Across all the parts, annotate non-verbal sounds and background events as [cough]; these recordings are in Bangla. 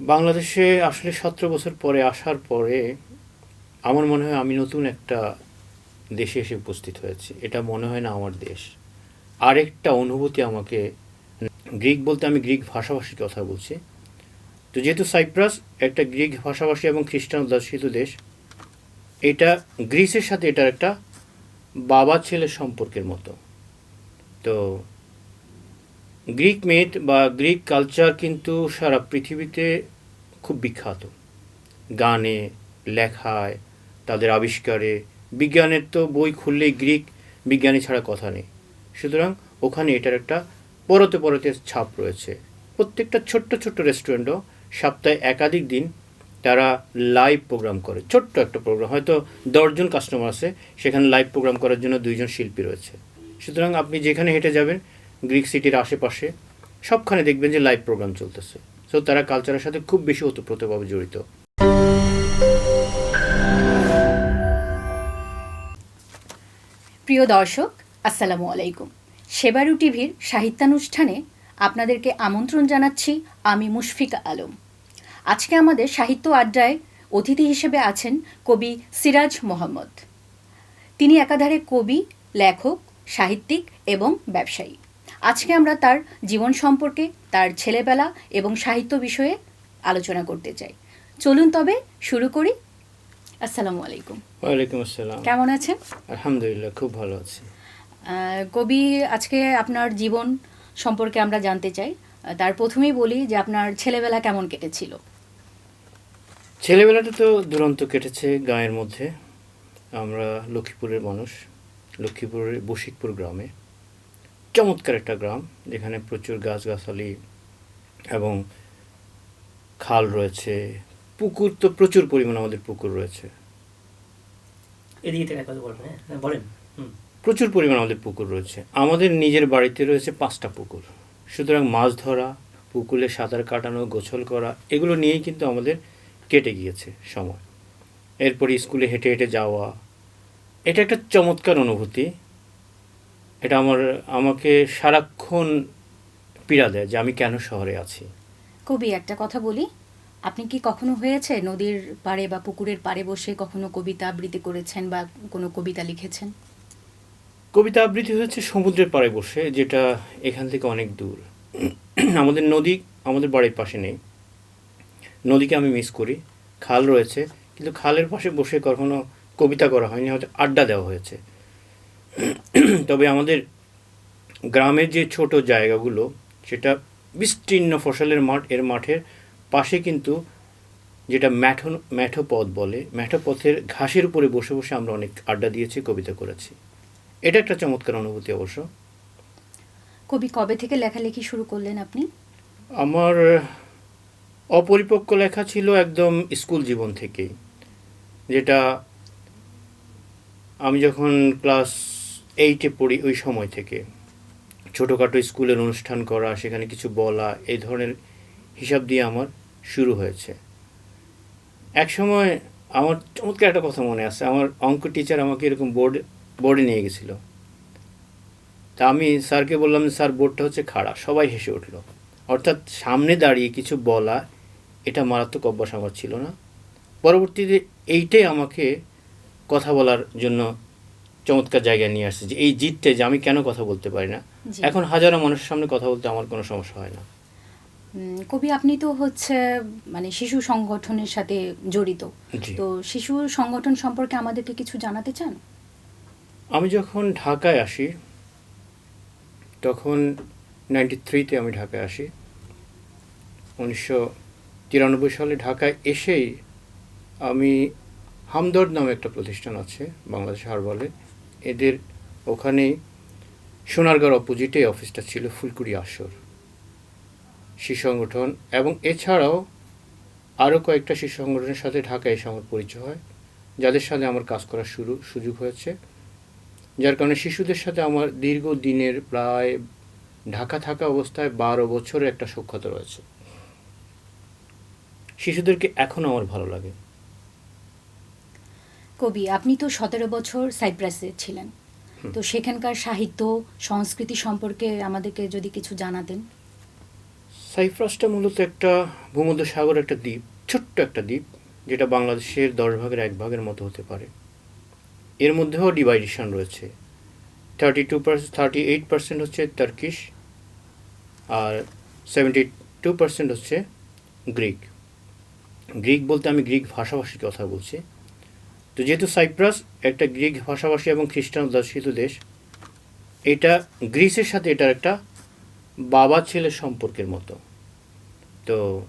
বাংলাদেশে আসলে সতেরো বছর পরে আসার পরে আমার মনে হয় আমি নতুন একটা দেশে এসে উপস্থিত হয়েছি। এটা মনে হয় না আমার দেশ। আরেকটা অনুভূতি আমাকে, গ্রিক বলতে আমি গ্রিক ভাষাভাষীর কথা বলছি। তো যেহেতু সাইপ্রাস, একটা গ্রিক ভাষাভাষী এবং খ্রিস্টান অধ্যুষিত দেশ, এটা গ্রিসের সাথে এটার একটা বাবা ছেলের সম্পর্কের মতো। তো গ্রিক মেট বা গ্রিক কালচার কিন্তু সারা পৃথিবীতে খুব বিখ্যাত। গানে, লেখায়, তাদের আবিষ্কারে, বিজ্ঞানের তো বই খুললেই গ্রিক বিজ্ঞানী ছাড়া কথা নেই। সুতরাং ওখানে এটার একটা পরতে পরতে ছাপ রয়েছে। প্রত্যেকটা ছোট্ট ছোট্ট রেস্টুরেন্টও সপ্তাহে একাধিক দিন তারা লাইভ প্রোগ্রাম করে। ছোট্ট একটা প্রোগ্রাম হয়তো দশজন কাস্টমার আছে, সেখানে লাইভ প্রোগ্রাম করার জন্য দুইজন শিল্পী রয়েছে। সুতরাং আপনি যেখানে হেঁটে যাবেন গ্রিক সিটির আশেপাশে, সবখানে দেখবেন যে লাইভ প্রোগ্রাম চলতেছে। সো তারা কালচারের সাথে খুব বেশি ওতপ্রোতভাবে জড়িত। প্রিয় দর্শক, আসসালামু আলাইকুম। সেবারু টিভির সাহিত্যানুষ্ঠানে আপনাদেরকে আমন্ত্রণ জানাচ্ছি আমি মুশফিকা আলম। আজকে আমাদের সাহিত্য আড্ডায় অতিথি হিসেবে আছেন কবি সিরাজ মোহাম্মদ। তিনি একাধারে কবি, লেখক, সাহিত্যিক এবং ব্যবসায়ী। আজকে আমরা তার জীবন সম্পর্কে তার ছেলেবেলা এবং সাহিত্য বিষয়ে আলোচনা করতে চাই। চলুন তবে শুরু করি। আসসালামু আলাইকুম। ওয়ালাইকুম আসসালাম। কেমন আছেন? আলহামদুলিল্লাহ খুব ভালো আছি। কবি আজকে আপনার জীবন সম্পর্কে আমরা জানতে চাই। তার প্রথমেই বলি যে আপনার ছেলেবেলা কেমন কেটেছিল? ছেলেবেলাটা তো দুরন্ত কেটেছে গাঁয়ের মধ্যে। আমরা লক্ষ্মীপুরের মানুষ লক্ষ্মীপুরের বশিকপুর গ্রামে। চমৎকার একটা গ্রাম যেখানে প্রচুর গাছগাছালি এবং খাল রয়েছে। পুকুর তো প্রচুর পরিমাণ আমাদের পুকুর রয়েছে। এদিকে থেকে কথা বলবেন হ্যাঁ? হ্যাঁ, বলেন। প্রচুর পরিমাণ আমাদের পুকুর রয়েছে। আমাদের নিজের বাড়িতে রয়েছে পাঁচটা পুকুর। সুতরাং মাছ ধরা পুকুরে সাঁতার কাটানো গোসল করা এগুলো নিয়েই কিন্তু আমাদের কেটে গিয়েছে সময়। এরপরে স্কুলে হেঁটে হেঁটে যাওয়া এটা একটা চমৎকার অনুভূতি। এটা আমার আমাকে সারাক্ষণ পীড়া দেয় যে আমি কেন শহরে আছি। কবি একটা কথা বলি। আপনি কি কখনো হয়েছে নদীর পাড়ে বা পুকুরের পাড়ে বসে কখনো কবিতা আবৃত্তি করেছেন বা কোনো কবিতা লিখেছেন? কবিতা আবৃত্তি হয়েছে সমুদ্রের পাড়ে বসে যেটা এখান থেকে অনেক দূর। আমাদের নদী আমাদের বাড়ির পাশে নেই। নদীকে আমি মিস করি। খাল রয়েছে কিন্তু খালের পাশে বসে কখনো কবিতা করা হয়নি হয়তো আড্ডা দেওয়া হয়েছে। [clears throat] তবে আমাদের গ্রামের যে ছোট জায়গাগুলো সেটা বিস্তীর্ণ ফসলের মাঠ এর মাঠের পাশে কিন্তু যেটা ম্যাঠো ম্যাঠো পথ বলে ম্যাঠো পথের ঘাসের উপরে বসে বসে আমরা অনেক আড্ডা দিয়েছি কবিতা করেছি। এটা একটা চমৎকার অনুভূতি অবশ্য। কবি কবে থেকে লেখালেখি শুরু করলেন আপনি? আমার অপরিপক্ক লেখা ছিল একদম স্কুল জীবন থেকেই। যেটা আমি যখন ক্লাস এইটে পড়ি ওই সময় থেকে। ছোটোখাটো স্কুলের অনুষ্ঠান করা, সেখানে কিছু বলা, এই ধরনের হিসাব দিয়ে আমার শুরু হয়েছে। এক সময় আমার চমৎকার একটা কথা মনে আছে, আমার অঙ্ক টিচার আমাকে এরকম বোর্ড বোর্ডে নিয়ে গেছিল। তা আমি স্যারকে বললাম স্যার বোর্ডটা হচ্ছে খাড়া। সবাই হেসে উঠল। অর্থাৎ সামনে দাঁড়িয়ে কিছু বলা, এটা মারাত্মক অভ্যাস আমার ছিল না। পরবর্তীতে এইটাই আমাকে কথা বলার জন্য চমৎকার জায়গায় নিয়ে আসছে যে এই জিততে যে আমি কেন কথা বলতে পারি না? এখন হাজারো মানুষের সামনে কথা বলতে আমার কোনো সমস্যা হয় না। কবি আপনি তো হচ্ছে মানে শিশু সংগঠনের সাথে জড়িত। তো শিশু সংগঠন সম্পর্কে আমাদেরকে কিছু জানাতে চান? আমি যখন ঢাকায় আসি তখন নাইনটি থ্রিতে আমি ঢাকায় আসি। উনিশশো তিরানব্বই সালে ঢাকায় এসেই আমি হামদর্দ নামে একটা প্রতিষ্ঠান আছে বাংলাদেশ হারবালে। এদের ওখানে সোনারগাঁর অপোজিটে অফিসটা ছিল ফুলকুড়ি আসর। শিশু সংগঠন এবং এছাড়াও আরও কয়েকটা শিশু সংগঠনের সাথে ঢাকায় এসে আমার পরিচয় হয়, যাদের সাথে আমার কাজ করার শুরু, সুযোগ হয়েছে। যার কারণে শিশুদের সাথে আমার দীর্ঘ দিনের প্রায় ঢাকা থাকা অবস্থায় বারো বছরের একটা সক্ষতা রয়েছে। শিশুদেরকে এখনও আমার ভালো লাগে। কবি আপনি তো সতেরো বছর সাইপ্রাসে ছিলেন। তো সেখানকার সাহিত্য সংস্কৃতি সম্পর্কে আমাদেরকে যদি কিছু জানাতেন। সাইপ্রাসটা মূলত একটা ভূমধ্য সাগর একটা দ্বীপ ছোট্ট একটা দ্বীপ যেটা বাংলাদেশের দশ ভাগের এক ভাগের মতো হতে পারে। এর মধ্যেও ডিভাইডেশন রয়েছে। Thirty two percent thirty eight percent হচ্ছে টার্কিশ আর সেভেন্টি টু পার্সেন্ট হচ্ছে গ্রিক। গ্রিক বলতে আমি গ্রিক ভাষাভাষীর কথা বলছি। তো যেহেতু সাইপ্রাস একটা গ্রিক ভাষাভাষী এবং খ্রিস্টান অধ্যুষিত দেশ, এটা গ্রিসের সাথে এটার একটা বাবা ছেলে সম্পর্কের মতো। তো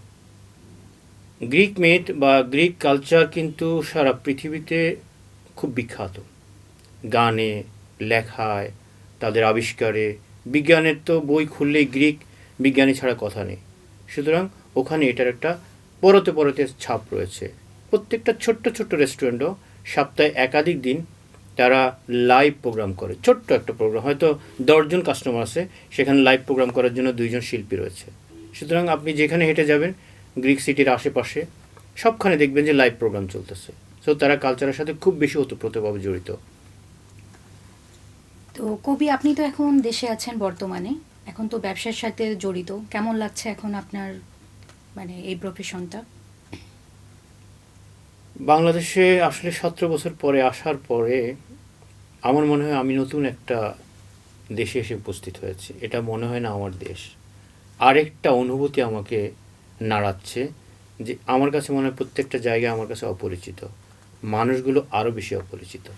গ্রিক মেট বা গ্রিক কালচার কিন্তু সারা পৃথিবীতে খুব বিখ্যাত। গানে, লেখায়, তাদের আবিষ্কারে, বিজ্ঞানের তো বই খুললেই গ্রিক বিজ্ঞানী ছাড়া কথা নেই। সুতরাং ওখানে এটার একটা পরতে পরতে ছাপ রয়েছে। প্রত্যেকটা ছোট্ট ছোট্ট রেস্টুরেন্টও সপ্তাহে একাধিক দিন তারা লাইভ প্রোগ্রাম করে। ছোট্ট একটা প্রোগ্রাম হয়তো দশজন কাস্টমার আছে, সেখানে লাইভ প্রোগ্রাম করার জন্য দুইজন শিল্পী রয়েছে। সুতরাং আপনি যেখানে হেঁটে যাবেন গ্রিক সিটির আশেপাশে, সবখানে দেখবেন যে লাইভ প্রোগ্রাম চলতেছে। সো তারা কালচারের সাথে খুব বেশি ওতপ্রোতভাবে জড়িত। তো কবি, আপনি তো এখন দেশে আছেন বর্তমানে। এখন তো ব্যবসার সাথে জড়িত। কেমন লাগছে এখন আপনার মানে এই প্রফেশনটা বাংলাদেশে আসলে সতেরো বছর পরে আসার পরে আমার মনে হয় আমি নতুন একটা দেশে এসে উপস্থিত হয়েছি। এটা মনে হয় না আমার দেশ। আরেকটা অনুভূতি আমাকে নাড়াচ্ছে যে আমার কাছে মনে হয় প্রত্যেকটা জায়গা আমার কাছে অপরিচিত। মানুষগুলো আরও বেশি অপরিচিত।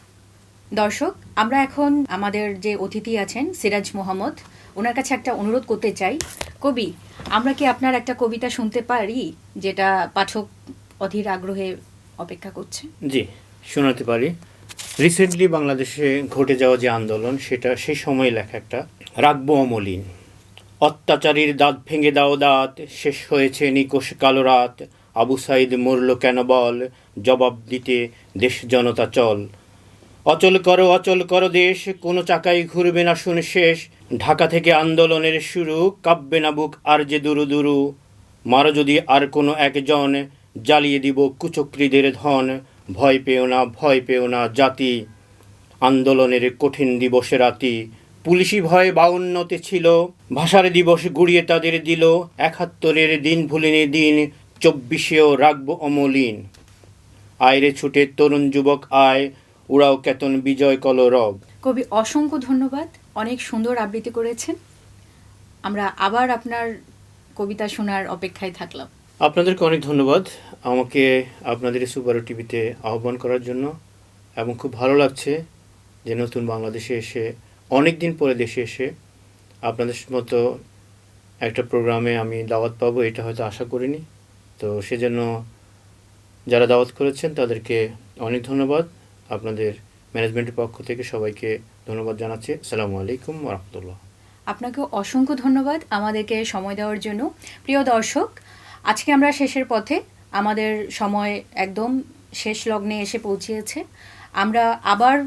দর্শক, আমরা এখন আমাদের যে অতিথি আছেন, সিরাজ মোহাম্মদ, ওনার কাছে একটা অনুরোধ করতে চাই। কবি, আমরা কি আপনার একটা কবিতা শুনতে পারি, যেটা পাঠক অধীর আগ্রহে অপেক্ষা করছে। জি, শোনাতে পারি। রিসেন্টলি বাংলাদেশে ঘটে যাওয়া যে আন্দোলন, সেটা সেই সময় লেখা একটা, রাখব অমলিন। অত্যাচারীর দাঁত ভেঙে দাও দাঁত, শেষ হয়েছে নিকোষ কালো রাত। আবু সাইদ মরল কেন বল? জবাব দিতে দেশ জনতা চল। অচল করো অচল করো দেশ, কোনো চাকাই ঘুরবে না শুনে শেষ। ঢাকা থেকে আন্দোলনের শুরু কাব্যে না বুক আর যে দুরু দুরু। মারো যদি আর কোনো একজন জ্বালিয়ে দিব কুচক্রীদের ধন। ভয় পেও না, ভয় পেও না জাতি। আন্দোলনের কঠিন দিবসে রাতি। পুলিশি ভয়ে বাউন্নতে ছিল। ভাষার দিবস গুড়িয়ে তাদের দিল। একাত্তরের দিন ভুলিনি দিন, চব্বিশেও রাখব অমলিন। আয়রে ছুটে তরুণ যুবক আয়, উড়াও কেতন বিজয় কলরব কবি, অসংখ্য ধন্যবাদ। অনেক সুন্দর আবৃত্তি করেছেন। আমরা আবার আপনার কবিতা শোনার অপেক্ষায় থাকলাম। আপনাদেরকে অনেক ধন্যবাদ আমাকে আপনাদের সুপার টিভিতে আহ্বান করার জন্য এবং খুব ভালো লাগছে যে নতুন বাংলাদেশে এসে অনেক দিন পরে দেশে এসে আপনাদের মতো একটা প্রোগ্রামে আমি দাওয়াত পাবো, এটা হয়তো আশা করিনি। তো সেজন্য যারা দাওয়াত করেছেন তাদেরকে অনেক ধন্যবাদ। আপনাদের ম্যানেজমেন্টের পক্ষ থেকে সবাইকে ধন্যবাদ জানাচ্ছি। আসসালামু আলাইকুম রহমতুল্লাহ। আপনাকে অসংখ্য ধন্যবাদ আমাদেরকে সময় দেওয়ার জন্য। প্রিয় দর্শক আজকে আমরা শেষের পথে আমাদের সময় একদম শেষ লগ্নে এসে পৌঁছিয়েছে আমরা আবার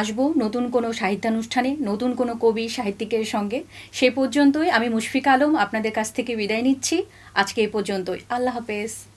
আসব নতুন কোনো সাহিত্যানুষ্ঠানে, নতুন কোনো কবি সাহিত্যিকের সঙ্গে। সে পর্যন্তই আমি মুশফিক আলম আপনাদের কাছ থেকে বিদায় নিচ্ছি। আজকে এ পর্যন্তই। আল্লাহ হাফেজ।